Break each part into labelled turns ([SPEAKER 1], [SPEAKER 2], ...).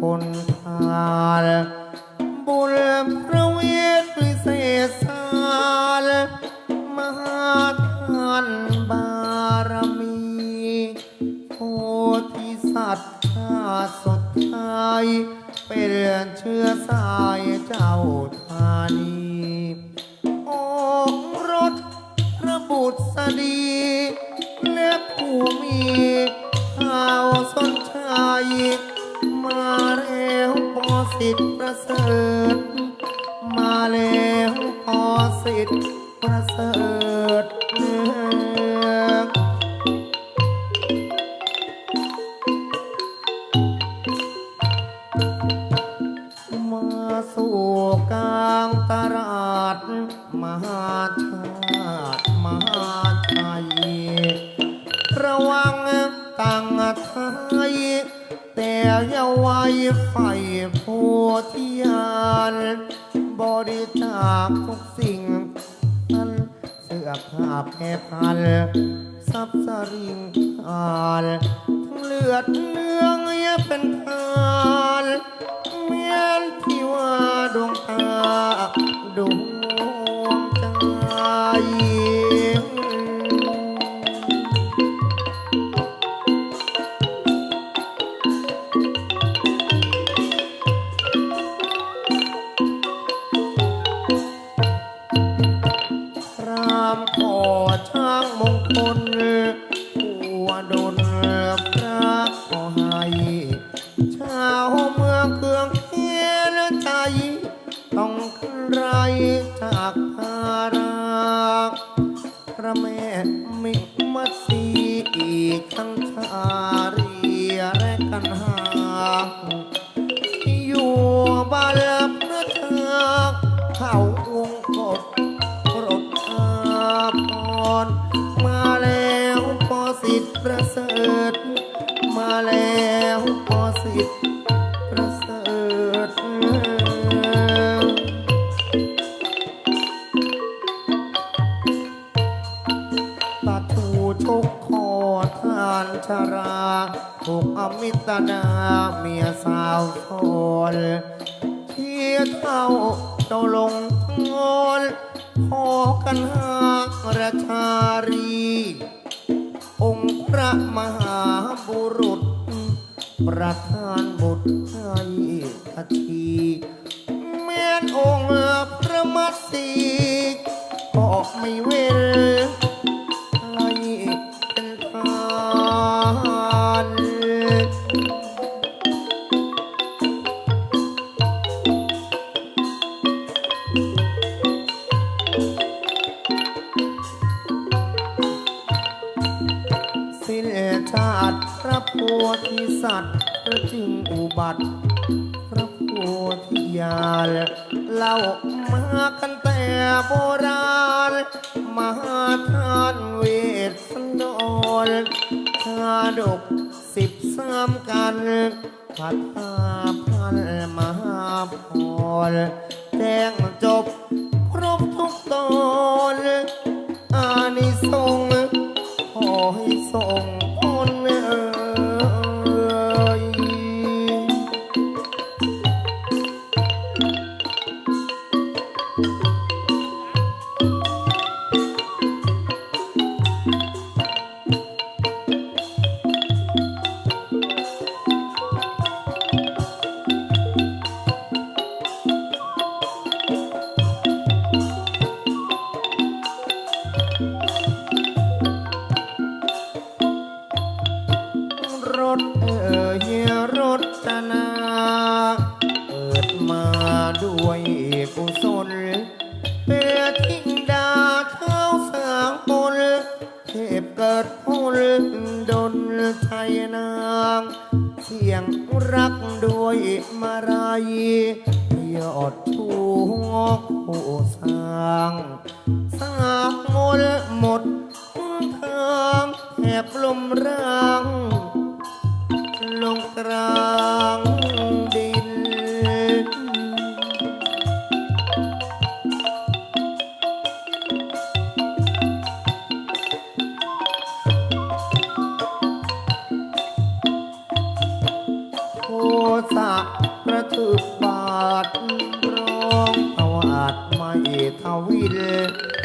[SPEAKER 1] คนทาน มิมัสสีอีกทั้งชารีและกันหา ตนาเมียสาวทนเที่ยเท่าเจ้าลงงอนพอกันหากราชารี องค์พระมหาบุรุษ ประทานบุตรให้ทัทีเมียนองค์พระมัตสีก็ไม่เว้น สิ้นชาติ พระโพธิสัตว์พระจึงอุบัติ พระโพธิญาณเล่ามากันแต่โบราณมหาทานเวทสันดรชาดกสิบสามกันคาถาพันมหาพรแจ้งจบครบทุกตอนอานิสงส์ขอให้ ส่ง ดนชัยนางเสียงรักด้วยมารายยอดทูงอกผู้สร้างสากมลหมดทางแหบลมร่าง ลงกลาง ท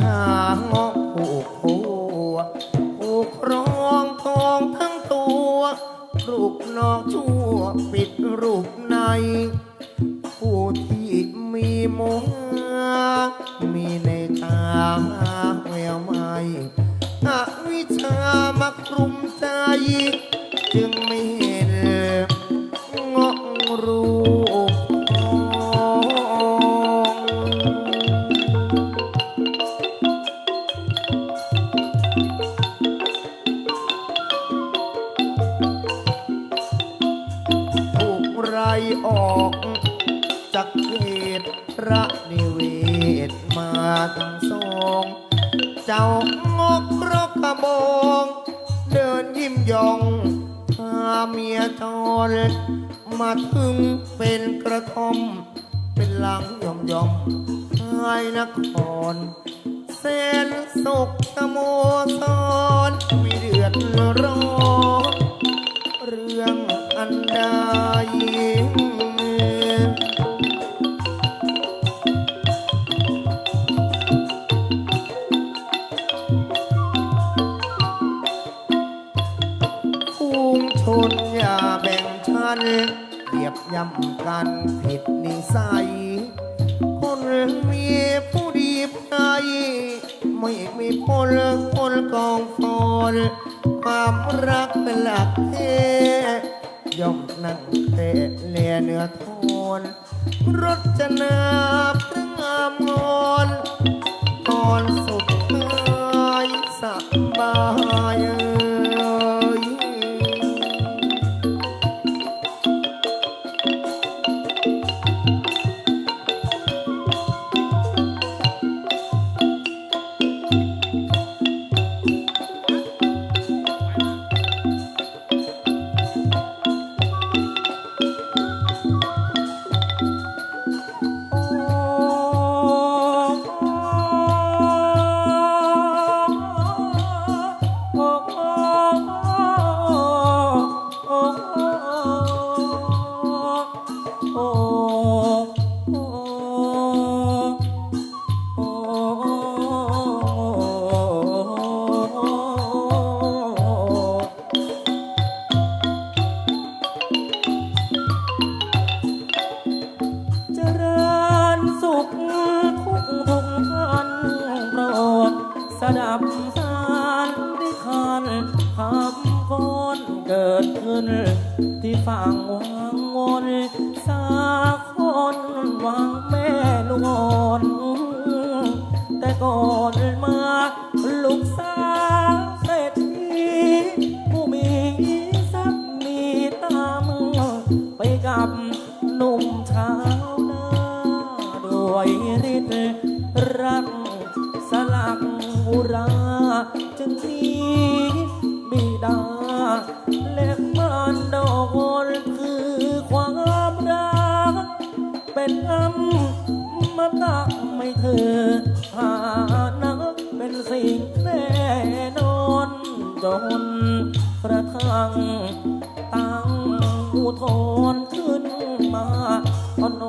[SPEAKER 1] หางาะผูกหัวผูกรองทองทั้งตัว รูปนอกชั่วปิดรูปใน ออกจากเขตพระนิเวศมาทั้งสอง เจ้างอกรกกระบองเดินยิ้มยองพาเมียจรมาถึงเป็นกระท่อม เป็นหลังยอมยอมภายนครแสนสุขสโมสรมีเดือดร้อน กันผิดนิสัย คนมีผู้ดีใจไม่มีพลคนกองฟอนความรักเป็นหลักเทย่อมนั่งเตะเลียเนื้อทนรจนา
[SPEAKER 2] จึงมีบิดา และมารดอนคือความรัก เป็นอมาตะไม่เธอหานักเป็นสิ่งแน่นอนจนกระทั่งตั้งอุทธรขึ้นมาพอน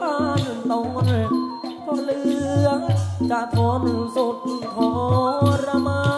[SPEAKER 2] บ้านตองก็เหลือจะทนสุดทรมาน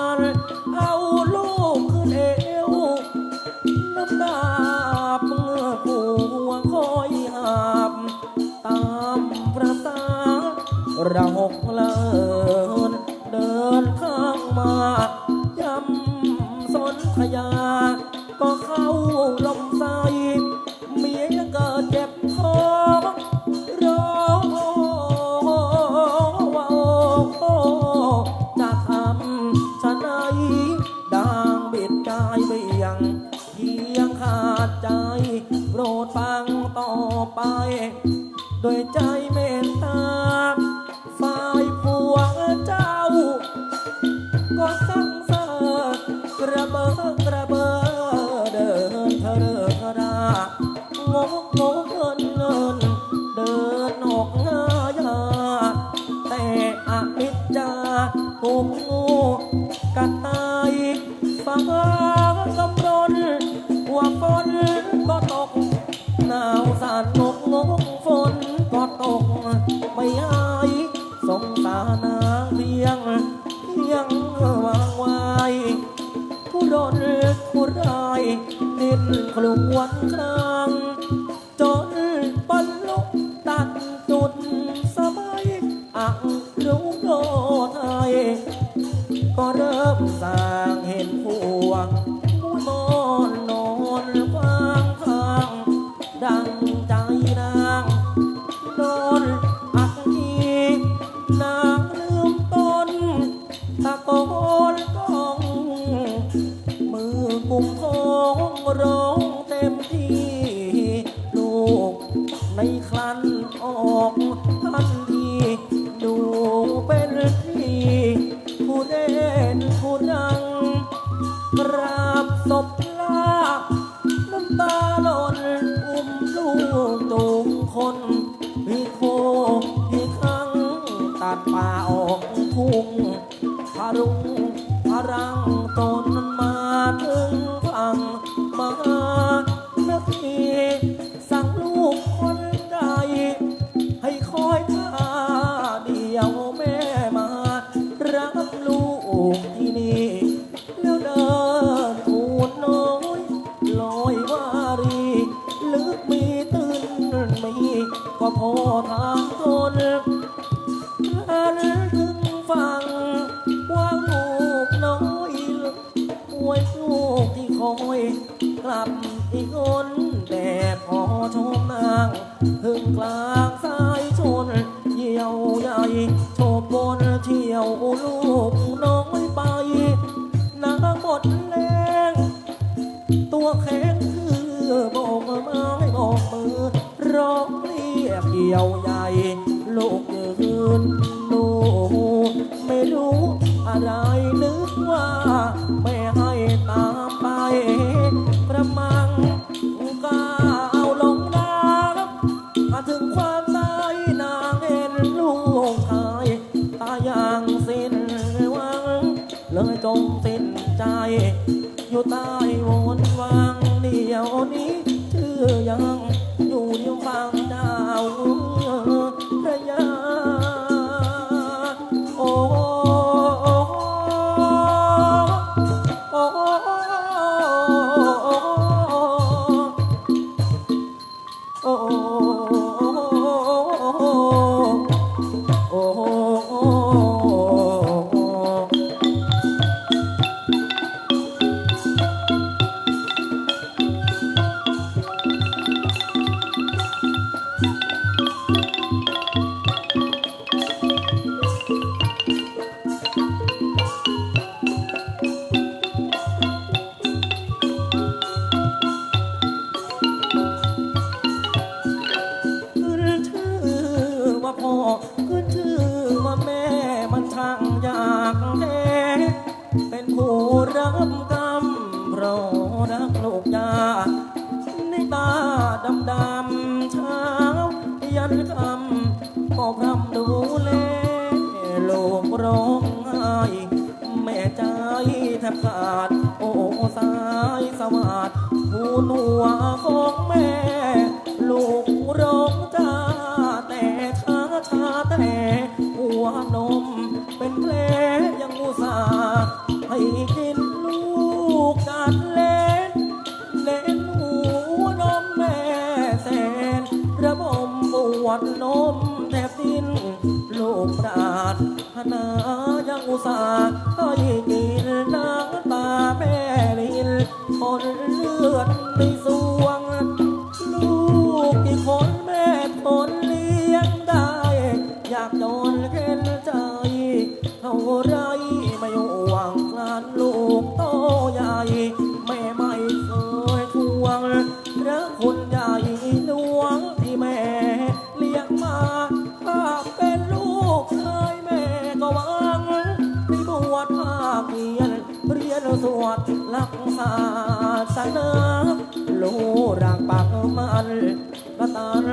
[SPEAKER 2] ดางบิดกายไปยังเพียงขาดใจ โปรดฟังต่อไป โดยใจเมตานางเพียงเลี้ยงวางวัยผู้ดนผู้ไร้าดนกลุ่มวันคลา กุมโค้งร้อง ตัวแข็งคือบอกไม้โบกมือร้องเรียกเดี่ยวใหญ่ลูกยืนลูกไม่รู้อะไรนึ ใจหลวงที่แม่เลี้ยงมาถ้าเป็นลูกเคยแม่ก็หวังได้บวชภาคเรียน เรียนสวดหลักศาสนาลูกรักปักมันกระตัน